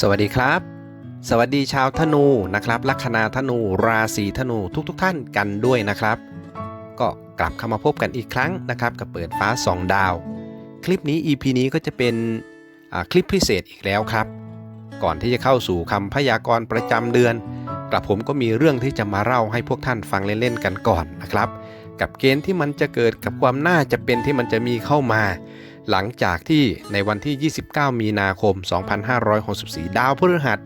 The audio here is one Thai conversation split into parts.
สวัสดีครับ สวัสดีชาวธนูนะครับ ลัคนาธนูราศีธนูทุกๆทท่านกันด้วยนะครับ ก็กลับเข้ามาพบกันอีกครั้งนะครับ กับเปิดฟ้า 2 ดาว คลิปนี้ EP นี้ก็จะเป็นคลิปพิเศษอีกแล้วครับ ก่อนที่จะเข้าสู่คำพยากรณ์ประจำเดือน กลับผมก็มีเรื่องที่จะมาเล่าให้พวกท่านฟังเล่นๆกันก่อนนะครับ กับเกณฑ์ที่มันจะเกิดกับความน่าจะเป็นที่มันจะมีเข้ามา หลังจากที่ในวันที่ 29 มีนาคม 2564 ดาวพฤหัส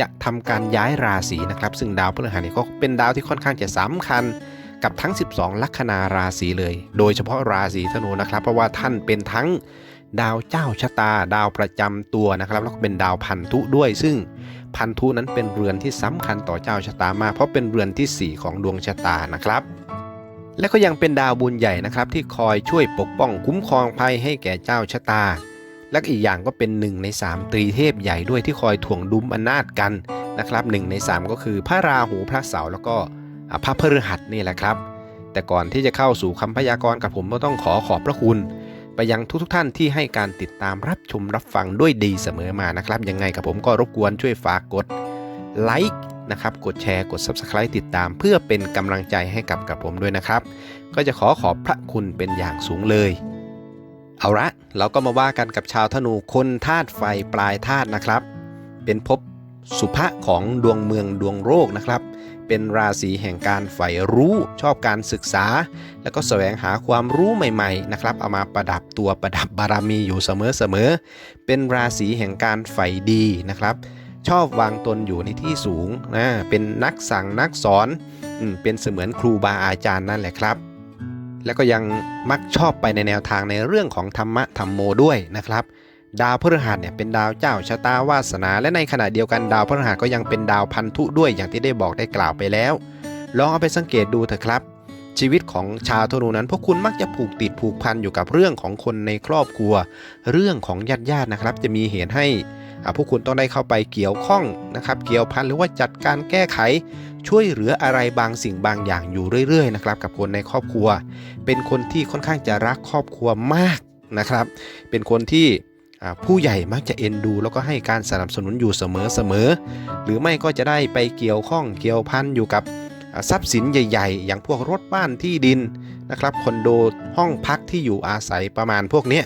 จะทำการย้ายราศีนะครับ ซึ่งดาวพฤหัสนี่ก็เป็นดาวที่ค่อนข้างจะสำคัญกับทั้ง 12 ลัคนาราศีเลย โดยเฉพาะราศีธนูนะครับ เพราะว่าท่านเป็นทั้งดาวเจ้าชะตา ดาวประจำตัวนะครับ แล้วก็เป็นดาวพันธุด้วย ซึ่งพันธุนั้นเป็นเรือนที่สำคัญต่อเจ้าชะตามาก เพราะเป็นเรือนทีสี่4 ของดวงชะตานะครับ และก็ยังเป็นดาวบุญใหญ่นะครับ ที่คอยช่วยปกป้องคุ้มครองภัยให้แก่เจ้าชะตา และอีกอย่างก็เป็นหนึ่งใน 3 ตรีเทพใหญ่ด้วยที่คอยถ่วงดุมอำนาจกันนะครับหนึ่งใน 3 ก็คือพระราหูพระเสาร์แล้วก็พระพฤหัสนี่แหละครับ แต่ก่อนที่จะเข้าสู่คำพยากรณ์กับผมก็ต้องขอขอบพระคุณ ไปยังทุกทท่านที่ให้การติดตามรับชมรับฟังด้วยดีเสมอมานะครับยังไงกับผมก็รบกวนช่วยฝากกด ไลค์นะครับ กดแชร์ กด Subscribe ติดตาม เพื่อเป็นกำลังใจให้กับกับผมด้วยนะครับ ก็จะขอขอบพระคุณเป็นอย่างสูงเลย เอาละเราก็มาว่ากันกับชาวธนูคนธาตุไฟปลายธาตุนะครับ เป็นภพสุภะของดวงเมืองดวงโรคนะครับ เป็นราศีแห่งการใฝ่รู้ชอบการศึกษา แล้วก็แสวงหาความรู้ใหม่ๆนะครับเอามาประดับตัวประดับบารมีอยู่เสมอๆเป็นราศีแห่งการใฝ่ดีนะครับ ชอบวางตนอยู่ในที่สูงนะเป็นนักสั่งนักสอนเป็นเสมือนครูบาอาจารย์นั่นแหละครับ แล้วก็ยังมักชอบไปในแนวทางในเรื่องของธรรมะธรรมโมด้วยนะครับ ดาวพฤหัสเนี่ยเป็นดาวเจ้าชะตาวาสนา และในขณะเดียวกันดาวพฤหัสก็ยังเป็นดาวพันธุด้วยอย่างที่ได้บอกได้กล่าวไปแล้ว ลองเอาไปสังเกตดูเถอะครับชีวิตของชาวธนูนั้นพวกคุณมักจะผูกติดผูกพันอยู่กับเรื่องของคนในครอบครัว เรื่องของญาติญาตินะครับ จะมีเหตุให้ พวกคุณต้องได้เข้าไปเกี่ยวข้องนะครับ เกี่ยวพันหรือว่าจัดการแก้ไข ช่วยเหลืออะไรบางสิ่งบางอย่างอยู่เรื่อยๆนะครับกับคนในครอบครัว เป็นคนที่ค่อนข้างจะรักครอบครัวมากนะครับ เป็นคนที่ผู้ใหญ่มักจะเอ็นดู แล้วก็ให้การสนับสนุนอยู่เสมอๆหรือไม่ก็จะได้ไปเกี่ยวข้องเกี่ยวพันอยู่กับทรัพย์สินใหญ่ ๆ อย่างพวกรถบ้านที่ดินนะครับคอนโดห้องพักที่อยู่อาศัยประมาณพวกนี้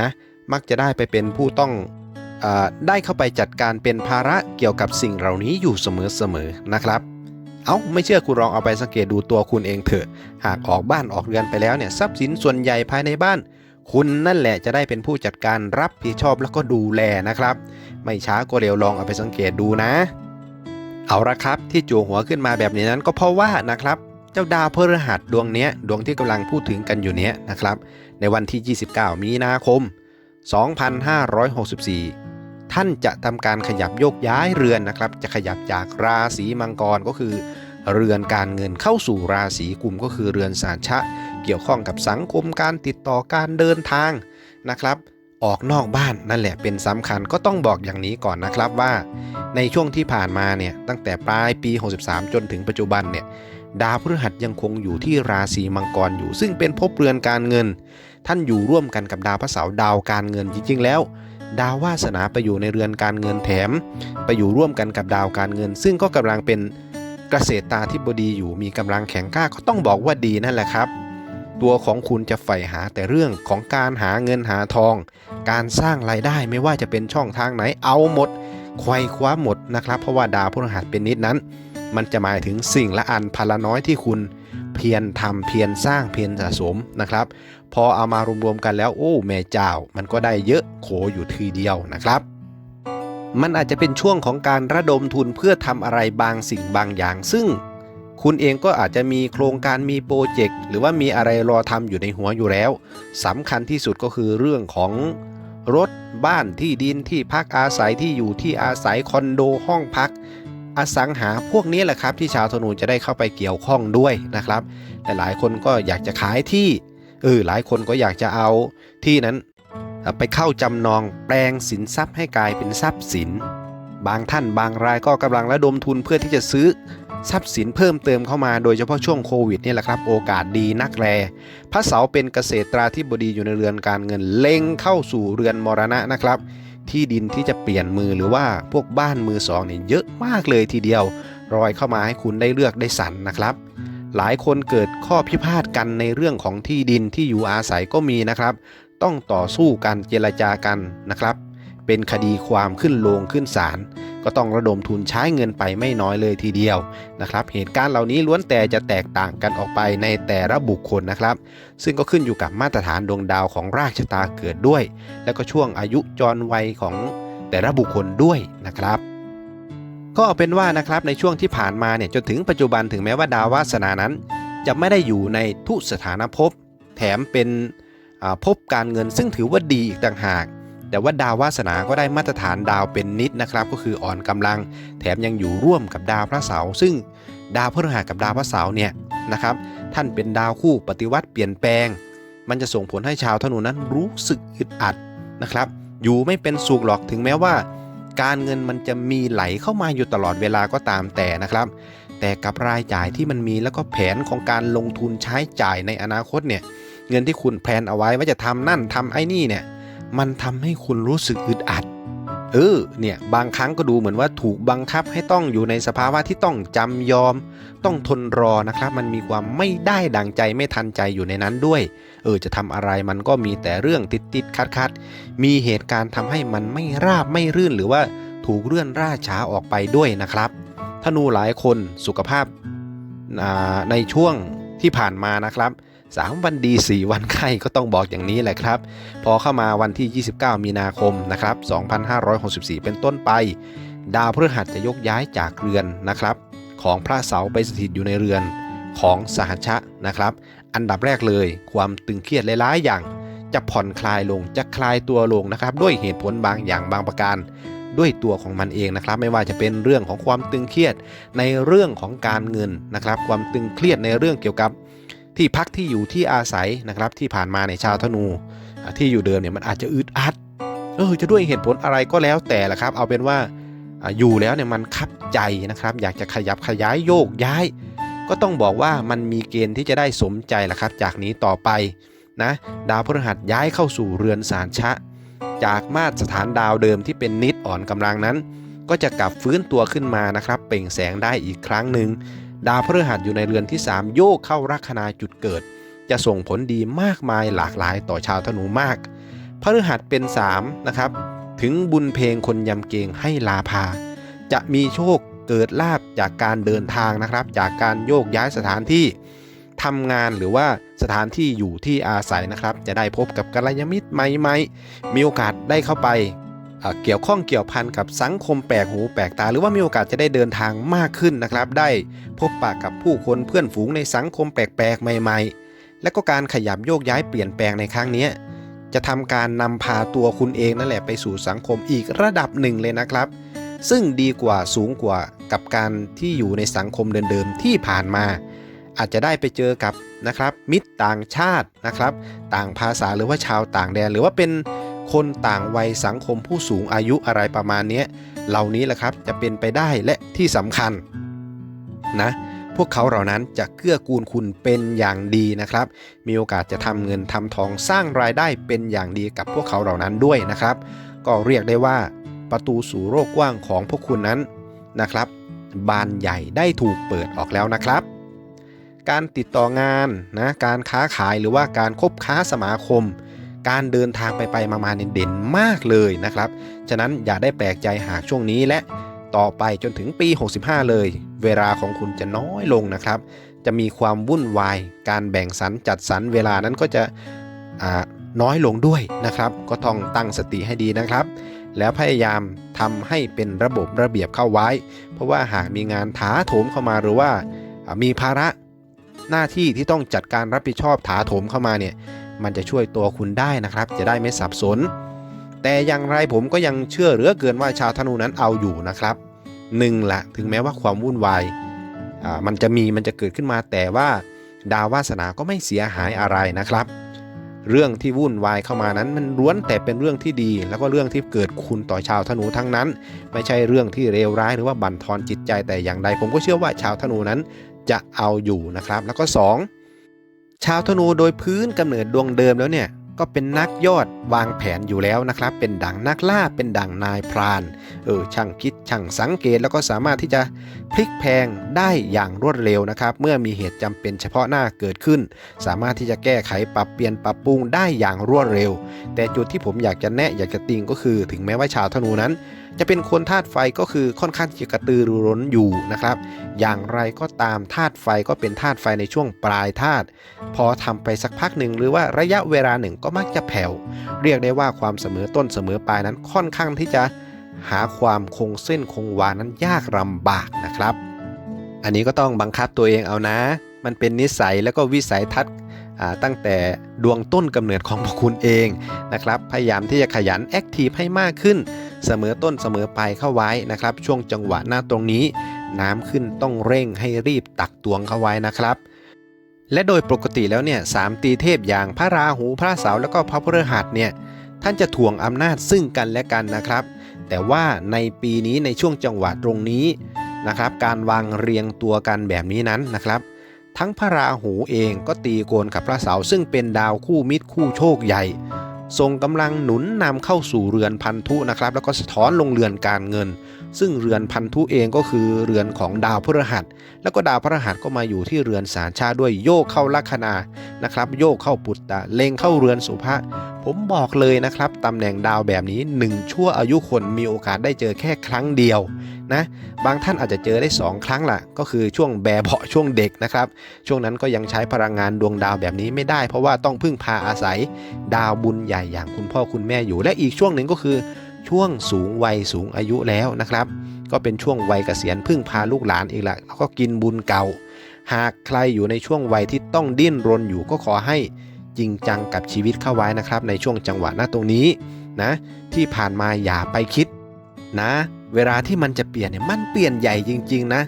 นะมักจะได้ไปเป็นผู้ต้อง ได้เข้าไปจัดการเป็นภาระเกี่ยวกับสิ่งเหล่านี้อยู่เสมอๆนะครับ เอาไม่เชื่อคุณลองเอาไปสังเกตดูตัวคุณเองเถอะ หากออกบ้านออกเรือนไปแล้วเนี่ยทรัพย์สินส่วนใหญ่ภายในบ้าน คุณนั่นแหละจะได้เป็นผู้จัดการรับผิดชอบแล้วก็ดูแลนะครับ ไม่ช้าก็เร็วลองเอาไปสังเกตดูนะ เอาละครับที่จั่หัวขึ้นมาแบบนี้นั้นก็เพราะว่านะครับเจ้าดาวพฤหัสดวงนี้ดวงที่กำลังพูดถึงกันอยู่เนี้ยนะครับ ในวันที่ 29 มีนาคม 2564 ท่านจะทำการขยับโยกย้ายเรือนนะครับ จะขยับจากราศีมังกรก็คือ เรือนการเงินเข้าสู่ราศีกุมก็คือเรือนสารชะ เกี่ยวข้องกับสังคมการติดต่อการเดินทางนะครับออกนอกบ้านนั่นแหละเป็นสำคัญก็ต้องบอกอย่างนี้ก่อนนะครับว่า ในช่วงที่ผ่านมาเนี่ยตั้งแต่ปลายปี 63 จนถึงปัจจุบันเนี่ยดาวพฤหัสยังคงอยู่ที่ราศีมังกรอยู่ ซึ่งเป็นภพเรือนการเงิน ท่านอยู่ร่วมกันกับดาวพระเสาร์ดาวการเงินจริงๆแล้ว ดาววาสนาไปอยู่ในเรือนการเงินแถม ไปอยู่ร่วมกันกับดาวการเงิน ซึ่งก็กำลังเป็นเกษตรตาธิบดีอยู่มีกำลังแข็งกล้าก็ต้องบอกว่าดีนั่นแหละครับ ตัวของคุณจะใฝ่หาแต่เรื่องของการหาเงินหาทอง การสร้างรายได้ไม่ว่าจะเป็นช่องทางไหนเอาหมดควายคว้าหมดนะครับ เพราะว่าดาวพฤหัสเป็นนิดนั้น มันจะหมายถึงสิ่งละอันพละน้อยที่คุณเพียรทำเพียรสร้างเพียรสะสมนะครับ พอเอามารวมๆกันแล้วโอ้แม่เจ้ามันก็ได้เยอะโขอยู่ทีเดียวนะครับ มันอาจจะเป็นช่วงของการระดมทุนเพื่อทำอะไรบางสิ่งบางอย่าง ซึ่งคุณเองก็อาจจะมีโครงการมีโปรเจกต์หรือว่ามีอะไรรอทำอยู่ในหัวอยู่แล้วสำคัญที่สุดก็คือเรื่องของรถบ้านที่ดินที่พักอาศัยที่อยู่ที่อาศัยคอนโดห้องพัก อสังหาพวกนี้แหละครับที่ชาวธนูจะได้เข้าไปเกี่ยวข้องด้วยนะครับแต่หลายคนก็อยากจะขายที่ เออหลายคนก็อยากจะเอาที่นั้นไปเข้าจำนองแปลงสินทรัพย์ให้กลายเป็นทรัพย์สิน บางท่านบางรายก็กำลังระดมทุนเพื่อที่จะซื้อทรัพย์สินเพิ่มเติมเข้ามาโดยเฉพาะช่วงโควิดนี่แหละครับ โอกาสดีนักแลพระเสาเป็นเกษตราธิบดีอยู่ในเรือนการเงินเล็งเข้าสู่เรือนมรณะนะครับ ที่ดินที่จะเปลี่ยนมือหรือว่าพวกบ้านมือสองเนี่ยเยอะมากเลยทีเดียวรอยเข้ามาให้คุณได้เลือกได้สรรนะครับ หลายคนเกิดข้อพิพาทกันในเรื่องของที่ดินที่อยู่อาศัยก็มีนะครับ ต้องต่อสู้กันเจรจากันนะครับ เป็นคดีความขึ้นโรงขึ้นศาลก็ต้องระดมทุนใช้เงินไปไม่น้อยเลยทีเดียวนะครับ เหตุการณ์เหล่านี้ล้วนแต่จะแตกต่างกันออกไปในแต่ละบุคคลนะครับ ซึ่งก็ขึ้นอยู่กับมาตรฐานดวงดาวของรากชะตาเกิดด้วย แล้วก็ช่วงอายุจรวัยของแต่ละบุคคลด้วยนะครับ ก็เอาเป็นว่านะครับในช่วงที่ผ่านมาเนี่ยจนถึงปัจจุบันถึงแม้ว่าดาววาสนานั้น จะไม่ได้อยู่ในทุสถานภพ แถมเป็นภพการเงินซึ่งถือว่าดีอีกต่างหาก แต่ว่าดาววาสนาก็ได้มาตรฐานดาวเป็นนิดนะครับ ก็คืออ่อนกำลัง แถมยังอยู่ร่วมกับดาวพระเสาร์ซึ่งดาวพฤหัสกับดาวพระเสาร์เนี่ยนะครับ ท่านเป็นดาวคู่ปฏิวัติเปลี่ยนแปลง มันจะส่งผลให้ชาวธนูนั้นรู้สึกอึดอัดนะครับ อยู่ไม่เป็นสุขหรอกถึงแม้ว่า การเงินมันจะมีไหลเข้ามาอยู่ตลอดเวลาก็ตามแต่นะครับ แต่กับรายจ่ายที่มันมีแล้วก็แผนของการลงทุนใช้จ่ายในอนาคตเนี่ยเงินที่คุณแพลนเอาไว้ว่าจะทำนั่นทำไอ้นี่เนี่ยมันทำให้คุณรู้สึกอึด เออเนี่ยบางครั้งก็ดูเหมือนว่าถูกบังคับให้ต้องอยู่ในสภาวะที่ต้องจำยอม ต้องทนรอนะครับ มันมีความไม่ได้ดังใจไม่ทันใจอยู่ในนั้นด้วย เออจะทำอะไรมันก็มีแต่เรื่องติดติดขัดขัดมีเหตุการณ์ทำให้มันไม่ราบไม่รื่นหรือว่าถูกเลื่อนร่าช้าออกไปด้วยนะครับธนูหลายคนสุขภาพในช่วงที่ผ่านมานะครับ 3 วันดี 4 วันไข้ก็ต้องบอกอย่างนี้แหละครับ พอเข้ามาวันที่ 29 มีนาคมนะครับ2564 เป็นต้นไป ดาวพฤหัสจะยกย้ายจากเรือนนะครับ ของพระเสาร์ไปสถิตอยู่ในเรือนของสหัชชะนะครับ อันดับแรกเลยความตึงเครียดหลายๆอย่าง จะผ่อนคลายลงจะคลายตัวลงนะครับ ด้วยเหตุผลบางอย่างบางประการด้วยตัวของมันเองนะครับ ไม่ว่าจะเป็นเรื่องของความตึงเครียดในเรื่องของการเงินนะครับ ความตึงเครียดในเรื่องเกี่ยวกับ ที่พักที่อยู่ที่อาศัยนะครับที่ผ่านมาในชาวธนู ที่อยู่เดิมเนี่ยมันอาจจะอึดอัดเออจะด้วยเหตุผลอะไรก็แล้วแต่ละครับ เอาเป็นว่าอยู่แล้วเนี่ยมันคับใจนะครับ อยากจะขยับขยายโยกย้าย ก็ต้องบอกว่ามันมีเกณฑ์ที่จะได้สมใจละครับ จากนี้ต่อไปนะดาวพฤหัสย้ายเข้าสู่เรือนสารชะ จากมาตรฐานดาวเดิมที่เป็นนิดอ่อนกำลังนั้น ก็จะกลับฟื้นตัวขึ้นมานะครับ เปล่งแสงได้อีกครั้งหนึ่ง ดาวพฤหัสอยู่ในเรือนที่ 3 โยกเข้าลัคนาจุดเกิด จะส่งผลดีมากมายหลากหลายต่อชาวธนูมากพฤหัสเป็น3นะครับถึงบุญเพลงคนยำเกงให้ลาพา จะมีโชคเกิดลาบจากการเดินทางนะครับ จากการโยกย้ายสถานที่ทำงานหรือว่าสถานที่อยู่ที่อาศัยนะครับ จะได้พบกับกัลยาณมิตรใหม่ๆมีโอกาสได้เข้าไป เกี่ยวข้องเกี่ยวพันกับสังคมแปลกหูแปลกตา หรือว่ามีโอกาสจะได้เดินทางมากขึ้นนะครับ ได้พบปะกับผู้คนเพื่อนฝูงในสังคมแปลกๆใหม่ ๆ และก็การขยับโยกย้ายเปลี่ยนแปลงในครั้งนี้จะทำการนำพาตัวคุณเองนั่นแหละไปสู่สังคมอีกระดับหนึ่งเลยนะครับ ซึ่งดีกว่าสูงกว่ากับการที่อยู่ในสังคมเดิมๆที่ผ่านมา อาจจะได้ไปเจอกับนะครับ มิตรต่างชาตินะครับ ต่างภาษาหรือว่าชาวต่างแดนหรือว่าเป็น คนต่างวัยสังคมผู้สูงอายุอะไรประมาณนี้เหล่านี้แหละครับจะเป็นไปได้และที่สำคัญนะพวกเขาเหล่านั้นจะเกื้อกูลคุณเป็นอย่างดีนะครับ มีโอกาสจะทำเงินทำทองสร้างรายได้เป็นอย่างดีกับพวกเขาเหล่านั้นด้วยนะครับ ก็เรียกได้ว่าประตูสู่โลกกว้างของพวกคุณนั้นนะครับ บานใหญ่ได้ถูกเปิดออกแล้วนะครับ การติดต่องานนะการค้าขายหรือว่าการคบค้าสมาคม การเดินทางไปไปมามาเนี่ยเด่นมากเลยนะครับ ฉะนั้นอย่าได้แปลกใจหากช่วงนี้และต่อไปจนถึงปี 65 เลย เวลาของคุณจะน้อยลงนะครับ จะมีความวุ่นวาย การแบ่งสรรจัดสรรเวลานั้นก็จะน้อยลงด้วยนะครับ ก็ต้องตั้งสติให้ดีนะครับ แล้วพยายามทำให้เป็นระบบระเบียบเข้าไว้ เพราะว่าหากมีงานถาโถมเข้ามาหรือว่ามีภาระหน้าที่ที่ต้องจัดการรับผิดชอบถาโถมเข้ามาเนี่ย มันจะช่วยตัวคุณได้นะครับ จะได้ไม่สับสน แต่อย่างไรผมก็ยังเชื่อเหลือเกินว่าชาวธนูนั้นเอาอยู่นะครับหนึ่งละถึงแม้ว่าความวุ่นวายมันจะมีมันจะเกิดขึ้นมาแต่ว่าดาววาสนาก็ไม่เสียหายอะไรนะครับ เรื่องที่วุ่นวายเข้ามานั้นมันล้วนแต่เป็นเรื่องที่ดี แล้วก็เรื่องที่เกิดคุณต่อชาวธนูทั้งนั้น ไม่ใช่เรื่องที่เลวร้ายหรือว่าบั่นทอนจิตใจแต่อย่างใด ผมก็เชื่อว่าชาวธนูนั้นจะเอาอยู่นะครับ แล้วก็สอง ชาวธนูโดยพื้นกำเนิดดวงเดิมแล้วเนี่ยก็เป็นนักยอดวางแผนอยู่แล้วนะครับ เป็นดังนักล่าเป็นดังนายพรานเออช่างคิดช่างสังเกตแล้วก็สามารถที่จะพลิกแพงได้อย่างรวดเร็วนะครับ เมื่อมีเหตุจำเป็นเฉพาะหน้าเกิดขึ้น สามารถที่จะแก้ไขปรับเปลี่ยนปรับปรุงได้อย่างรวดเร็ว แต่จุดที่ผมอยากจะแนะอยากจะติงก็คือ ถึงแม้ว่าชาวธนูนั้น จะเป็นคนธาตุไฟก็คือค่อนข้างจะกระตือรือร้นอยู่นะครับ อย่างไรก็ตามธาตุไฟก็เป็นธาตุไฟในช่วงปลายธาตุพอทำไปสักพักหนึ่งหรือว่าระยะเวลาหนึ่งก็มักจะแผ่วเรียกได้ว่าความเสมอต้นเสมอปลายนั้นค่อนข้างที่จะหาความคงเส้นคงวานั้นยากลำบากนะครับ อันนี้ก็ต้องบังคับตัวเองเอานะ มันเป็นนิสัยแล้วก็วิสัยทัศน์ตั้งแต่ดวงต้นกำเนิดของพวกคุณเองนะครับ พยายามที่จะขยันแอคทีฟให้มากขึ้น เสมอต้นเสมอปลายเข้าไว้นะครับ ช่วงจังหวะหน้าตรงนี้ น้ำขึ้นต้องเร่งให้รีบตักตวงเข้าไว้นะครับและโดยปกติแล้วเนี่ยสามตีเทพอย่างพระราหูพระเสาร์แล้วก็พระพฤหัสเนี่ยท่านจะถ่วงอำนาจซึ่งกันและกันนะครับ แต่ว่าในปีนี้ในช่วงจังหวะตรงนี้นะครับ การวางเรียงตัวกันแบบนี้นั้นนะครับ ทั้งพระราหูเองก็ตีโกนกับพระเสาร์ซึ่งเป็นดาวคู่มิตรคู่โชคใหญ่ ทรงกำลังหนุนนำเข้าสู่เรือนพันธุนะครับ แล้วก็สะท้อนลงเรือนการเงิน ซึ่งเรือนพันธุเองก็คือเรือนของดาวพฤหัส แล้วก็ดาวพฤหัสก็มาอยู่ที่เรือนสารชาด้วยโยกเข้าลัคนานะครับ โยกเข้าปุตตะเล็งเข้าเรือนสุภะผมบอกเลยนะครับตำแหน่งดาวแบบนี้ 1 ชั่วอายุคนมีโอกาสได้เจอแค่ครั้งเดียวนะบางท่านอาจจะเจอได้ 2 ครั้งล่ะ ก็คือช่วงแบเบาะช่วงเด็กนะครับ ช่วงนั้นก็ยังใช้พลังงานดวงดาวแบบนี้ไม่ได้ เพราะว่าต้องพึ่งพาอาศัยดาวบุญใหญ่อย่างคุณพ่อคุณแม่อยู่ และอีกช่วงหนึ่งก็คือช่วงสูงวัยสูงอายุแล้วนะครับ ก็เป็นช่วงวัยเกษียณพึ่งพาลูกหลานอีกละแล้วก็กินบุญเก่า หากใครอยู่ในช่วงวัยที่ต้องดิ้นรนอยู่ก็ขอให้จริงจังกับชีวิตเข้าไว้นะครับ ในช่วงจังหวะหน้าตรงนี้นะที่ผ่านมาอย่าไปคิดนะ เวลาที่มันจะเปลี่ยนเนี่ยมันเปลี่ยนใหญ่จริง ๆ นะ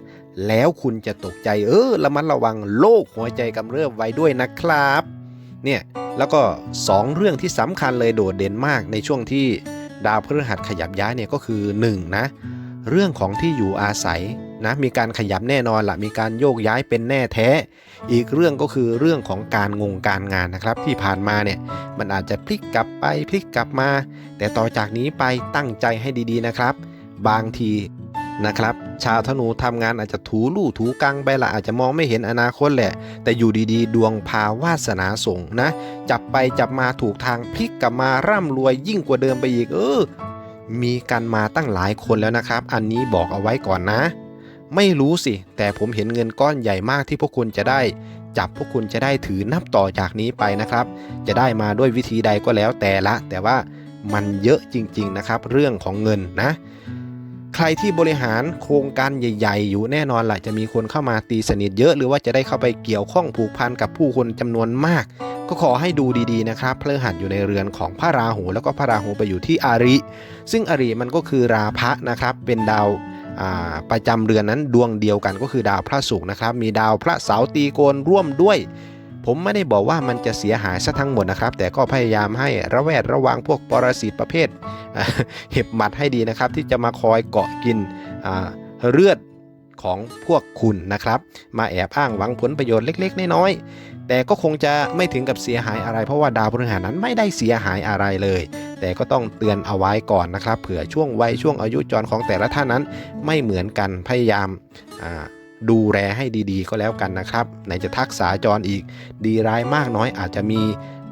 แล้วคุณจะตกใจเออระมัดระวังโรคหัวใจกำเริบไว้ด้วยนะครับ เนี่ยแล้วก็ 2 เรื่องที่สำคัญเลยโดดเด่นมากในช่วงที่ดาวพฤหัสขยับย้ายเนี่ยก็คือ1นะเรื่องของที่อยู่อาศัยนะมีการขยับแน่นอนละมีการโยกย้ายเป็นแน่แท้ อีกเรื่องก็คือเรื่องของการงงการงานนะครับ ที่ผ่านมาเนี่ยมันอาจจะพลิกกลับไปพลิกกลับมา แต่ต่อจากนี้ไปตั้งใจให้ดีๆนะครับ บางทีนะครับ ชาวธนูทำงานอาจจะถูลู่ถูกังไปละอาจจะมองไม่เห็นอนาคตแหละ แต่อยู่ดีๆ ดวงพาวาสนาส่งนะ จับไปจับมาถูกทางพลิกกลับมาร่ำรวยยิ่งกว่าเดิมไปอีกเออ มีกันมาตั้งหลายคนแล้วนะครับ อันนี้บอกเอาไว้ก่อนนะ ไม่รู้สิ แต่ผมเห็นเงินก้อนใหญ่มากที่พวกคุณจะได้ จับพวกคุณจะได้ถือนับต่อจากนี้ไปนะครับ จะได้มาด้วยวิธีใดก็แล้วแต่ละ แต่ว่ามันเยอะจริง ๆนะครับ เรื่องของเงินนะ ใครที่บริหารโครงการใหญ่ ๆ อยู่แน่นอนแหละจะมีคนเข้ามาตีสนิทเยอะ หรือว่าจะได้เข้าไปเกี่ยวข้องผูกพันกับผู้คนจำนวนมาก ก็ขอให้ดูดีๆนะครับพฤหัสอยู่ในเรือนของพระราหู แล้วก็พระราหูไปอยู่ที่อาริ ซึ่งอาริมันก็คือราพะนะครับเป็นดาวาประจำเรือนนั้นดวงเดียวกันก็คือดาวพระศุกร์นะครับ มีดาวพระเสาร์ตีโกนร่วมด้วย ผมไม่ได้บอกว่ามันจะเสียหายซะทั้งหมดนะครับ แต่ก็พยายามให้ระแวดระวังพวกปรสิตประเภทเห็บหมัดให้ดีนะครับ ที่จะมาคอยเกาะกินเลือดของพวกคุณนะครับ มาแอบอ้างหวังผลประโยชน์เล็ก ๆ น้อยๆแต่ก็คงจะไม่ถึงกับเสียหายอะไร เพราะว่าดาวพฤหัสนั้นไม่ได้เสียหายอะไรเลย แต่ก็ต้องเตือนเอาไว้ก่อนนะครับเผื่อช่วงวัยช่วงอายุจรของแต่ละท่านนั้นไม่เหมือนกันพยายามอ่า ดูแลให้ดีๆ ก็แล้วกันนะครับไหนจะทักษาจรอีก ดีร้ายมากน้อยอาจจะมี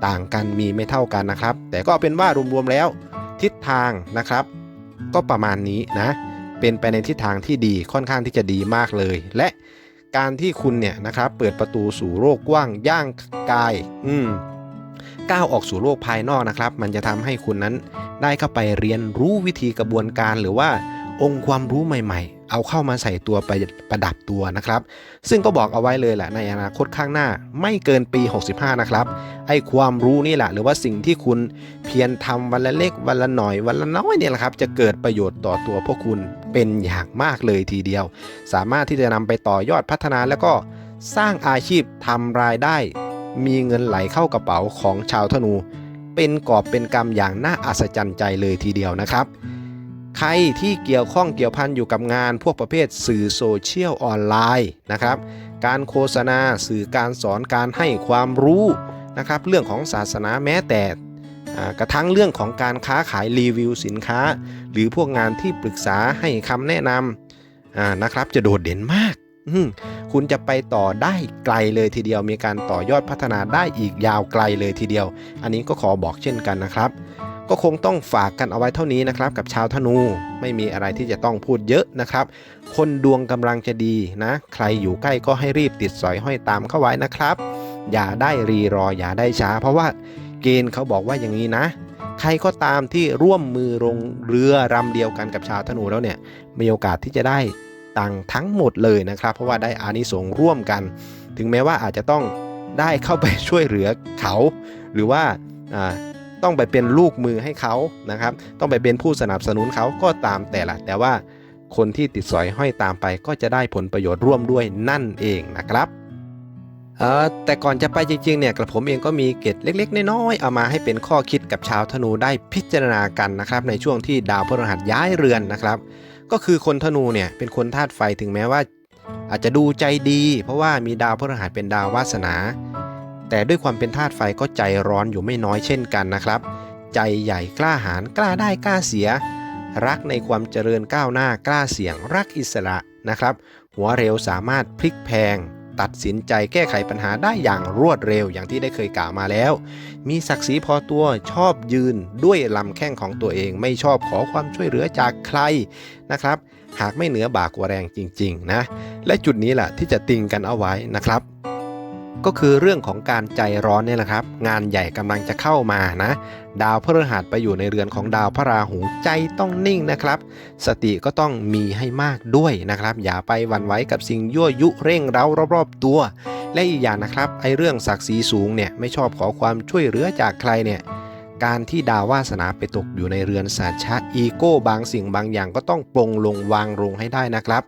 ต่างกันมีไม่เท่ากันนะครับ แต่ก็เป็นว่ารวมๆแล้ว ทิศทางนะครับ ก็ประมาณนี้นะ เป็นไปในทิศทางที่ดีค่อนข้างที่จะดีมากเลย และการที่คุณเนี่ยนะครับ เปิดประตูสู่โลกกว้างย่างกาย อืมก้าวออกสู่โลกภายนอกนะครับ มันจะทำให้คุณนั้นได้เข้าไปเรียนรู้วิธีกระบวนการหรือว่าองค์ความรู้ใหม่ๆ เอาเข้ามาใส่ตัวไปประดับตัวนะครับ ซึ่งก็บอกเอาไว้เลยแหละในอนาคตข้างหน้าไม่เกินปี 65 นะครับไอ้ความรู้นี่แหละหรือว่าสิ่งที่คุณเพียรทำวันละเล็กวันละหน่อยวันละน้อยเนี่ยแหละครับ จะเกิดประโยชน์ต่อตัวพวกคุณเป็นอย่างมากเลยทีเดียว สามารถที่จะนำไปต่อยอดพัฒนาแล้วก็สร้างอาชีพทำรายได้ มีเงินไหลเข้ากระเป๋าของชาวธนู เป็นกอบเป็นกำอย่างน่าอัศจรรย์ใจเลยทีเดียวนะครับ ใครที่เกี่ยวข้องเกี่ยวพันอยู่กับงาน พวกประเภทสื่อโซเชียลออนไลน์นะครับการโฆษณาสื่อการสอนการให้ความรู้นะครับเรื่องของศาสนาแม้แต่กระทั่งเรื่องของการค้าขายรีวิวสินค้า หรือพวกงานที่ปรึกษาให้คำแนะนำนะครับจะโดดเด่นมาก คุณจะไปต่อได้ไกลเลยทีเดียว มีการต่อยอดพัฒนาได้อีกยาวไกลเลยทีเดียว อันนี้ก็ขอบอกเช่นกันนะครับ ก็คงต้องฝากกันเอาไว้เท่านี้นะครับ กับชาวธนูไม่มีอะไรที่จะต้องพูดเยอะนะครับ คนดวงกำลังจะดีนะ ใครอยู่ใกล้ก็ให้รีบติดสอยห้อยตามเข้าไว้นะครับ อย่าได้รีรออย่าได้ช้า เพราะว่าเกณฑ์เขาบอกว่าอย่างนี้นะ ใครก็ตามที่ร่วมมือลงเรือรำเดียวกันกับชาวธนูแล้วเนี่ยมีโอกาสที่จะได้ตังทั้งหมดเลยนะครับ เพราะว่าได้อานิสงส์ร่วมกัน ถึงแม้ว่าอาจจะต้องได้เข้าไปช่วยเหลือเขา หรือว่า ต้องไปเป็นลูกมือให้เขานะครับ ต้องไปเป็นผู้สนับสนุนเขาก็ตามแต่ละแต่ว่าคนที่ติดสอยห้อยตามไปก็จะได้ผลประโยชน์ร่วมด้วยนั่นเองนะครับเออแต่ก่อนจะไปจริงๆเนี่ยกระผมเองก็มีเกร็ดเล็กๆน้อยๆเอามาให้เป็นข้อคิดกับชาวธนูได้พิจารณากันนะครับ ในช่วงที่ดาวพฤหัสย้ายเรือนนะครับ ก็คือคนธนูเนี่ยเป็นคนธาตุไฟถึงแม้ว่า อาจจะดูใจดี เพราะว่ามีดาวพฤหัสเป็นดาววาสนา แต่ด้วยความเป็นธาตุไฟก็ใจร้อนอยู่ไม่น้อยเช่นกันนะครับ ใจใหญ่กล้าหาญกล้าได้กล้าเสีย รักในความเจริญก้าวหน้ากล้าเสี่ยง รักอิสระนะครับ หัวเร็วสามารถพลิกแพง ตัดสินใจแก้ไขปัญหาได้อย่างรวดเร็วอย่างที่ได้เคยกล่าวมาแล้ว มีศักดิ์ศรีพอตัวชอบยืนด้วยลำแข้งของตัวเองไม่ชอบขอความช่วยเหลือจากใครนะครับ หากไม่เหนือบากกว่าแรงจริง ๆ นะ และจุดนี้แหละที่จะติงกันเอาไว้นะครับ ก็คือเรื่องของการใจร้อนเนี่ยแหละครับ งานใหญ่กำลังจะเข้ามานะ ดาวพฤหัสไปอยู่ในเรือนของดาวพระราหูใจต้องนิ่งนะครับ สติก็ต้องมีให้มากด้วยนะครับ อย่าไปหวั่นไหวกับสิ่งยั่วยุเร่งเร้ารอบๆตัว และอีกอย่างนะครับไอเรื่องศักดิ์ศรีสูงเนี่ยไม่ชอบขอความช่วยเหลือจากใครเนี่ยการที่ดาววาสนาไปตกอยู่ในเรือนสัจชะอีโก้บางสิ่งบางอย่างก็ต้องปลงลงวางลงให้ได้นะครับ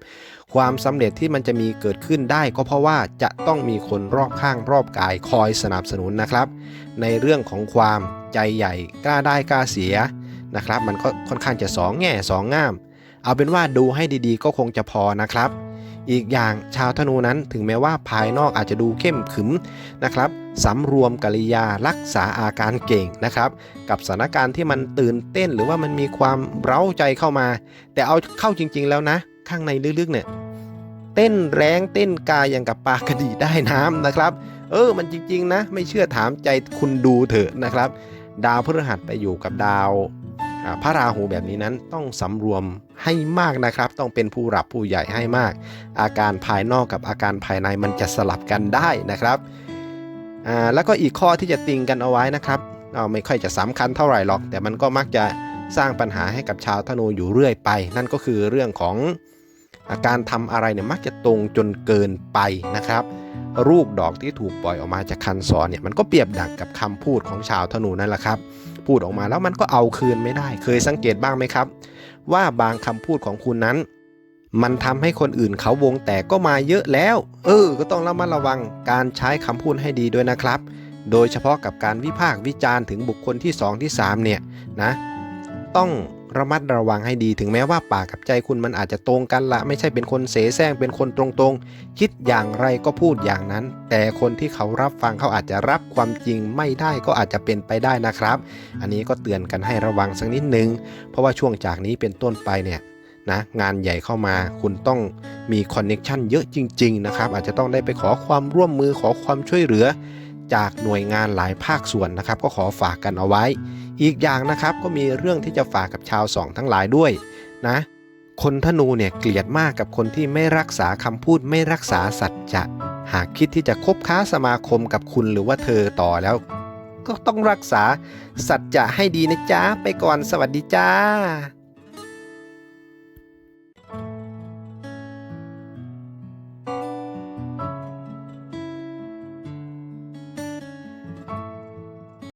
ความสำเร็จที่มันจะมีเกิดขึ้นได้ก็เพราะว่าจะต้องมีคนรอบข้างรอบกายคอยสนับสนุนนะครับ ในเรื่องของความใจใหญ่กล้าได้กล้าเสียนะครับ มันก็ค่อนข้างจะสองแง่สองง่าม เอาเป็นว่าดูให้ดีๆ ก็คงจะพอนะครับ อีกอย่างชาวธนูนั้นถึงแม้ว่าภายนอกอาจจะดูเข้มขึมนะครับสำรวมกริยารักษาอาการเก่งนะครับ กับสถานการณ์ที่มันตื่นเต้นหรือว่ามันมีความเร้าใจเข้ามา แต่เอาเข้าจริง ๆ แล้วนะ ข้างในลึกๆเนี่ยเต้นแรงเต้นกายอย่างกับปลากระดีได้น้ำนะครับ เออมันจริงๆนะ ไม่เชื่อถามใจคุณดูเถอะนะครับ ดาวพฤหัสไปอยู่กับดาวอ่าพระราหูแบบนี้นั้นต้องสำรวมให้มากนะครับ ต้องเป็นผู้หลับผู้ใหญ่ให้มาก อาการภายนอกกับอาการภายในมันจะสลับกันได้นะครับอ่าแล้วก็อีกข้อที่จะติงกันเอาไว้นะครับเอาไม่ค่อยจะสำคัญเท่าไหร่หรอก แต่มันก็มักจะสร้างปัญหาให้กับชาวธนูอยู่เรื่อยไป นั่นก็คือเรื่องของ การทำอะไรเนี่ยมักจะตรงจนเกินไปนะครับ รูปดอกที่ถูกปล่อยออกมาจากคันศรเนี่ยมันก็เปรียบดังกับคำพูดของชาวธนูนั่นแหละครับ พูดออกมาแล้วมันก็เอาคืนไม่ได้ เคยสังเกตบ้างไหมครับ ว่าบางคำพูดของคุณนั้น มันทำให้คนอื่นเขาวงแตกก็มาเยอะแล้ว เออ ก็ต้องระมัดระวังการใช้คำพูดให้ดีด้วยนะครับ โดยเฉพาะกับการวิพากษ์วิจารณ์ถึงบุคคลที่ 2 ที่ 3 เนี่ยนะ ต้อง ระมัดระวังให้ดีถึงแม้ว่าปากกับใจคุณมันอาจจะตรงกันละ ไม่ใช่เป็นคนเสแสร้งเป็นคนตรงๆ คิดอย่างไรก็พูดอย่างนั้น แต่คนที่เขารับฟังเขาอาจจะรับความจริงไม่ได้ก็อาจจะเป็นไปได้นะครับ อันนี้ก็เตือนกันให้ระวังสักนิดนึง เพราะว่าช่วงจากนี้เป็นต้นไปเนี่ยนะงานใหญ่เข้ามาคุณต้องมีคอนเน็ชันเยอะจริง ๆ นะครับ อาจจะต้องได้ไปขอความร่วมมือขอความช่วยเหลือ จากหน่วยงานหลายภาคส่วนนะครับ ก็ขอฝากกันเอาไว้ อีกอย่างนะครับก็มีเรื่องที่จะฝากกับชาวสองทั้งหลายด้วยนะคนธนูเนี่ยเกลียดมากกับคนที่ไม่รักษาคำพูดไม่รักษาสัจจะหากคิดที่จะคบค้าสมาคมกับคุณหรือว่าเธอต่อแล้ว ก็ต้องรักษาสัจจะให้ดีนะจ๊ะไปก่อนสวัสดีจ้า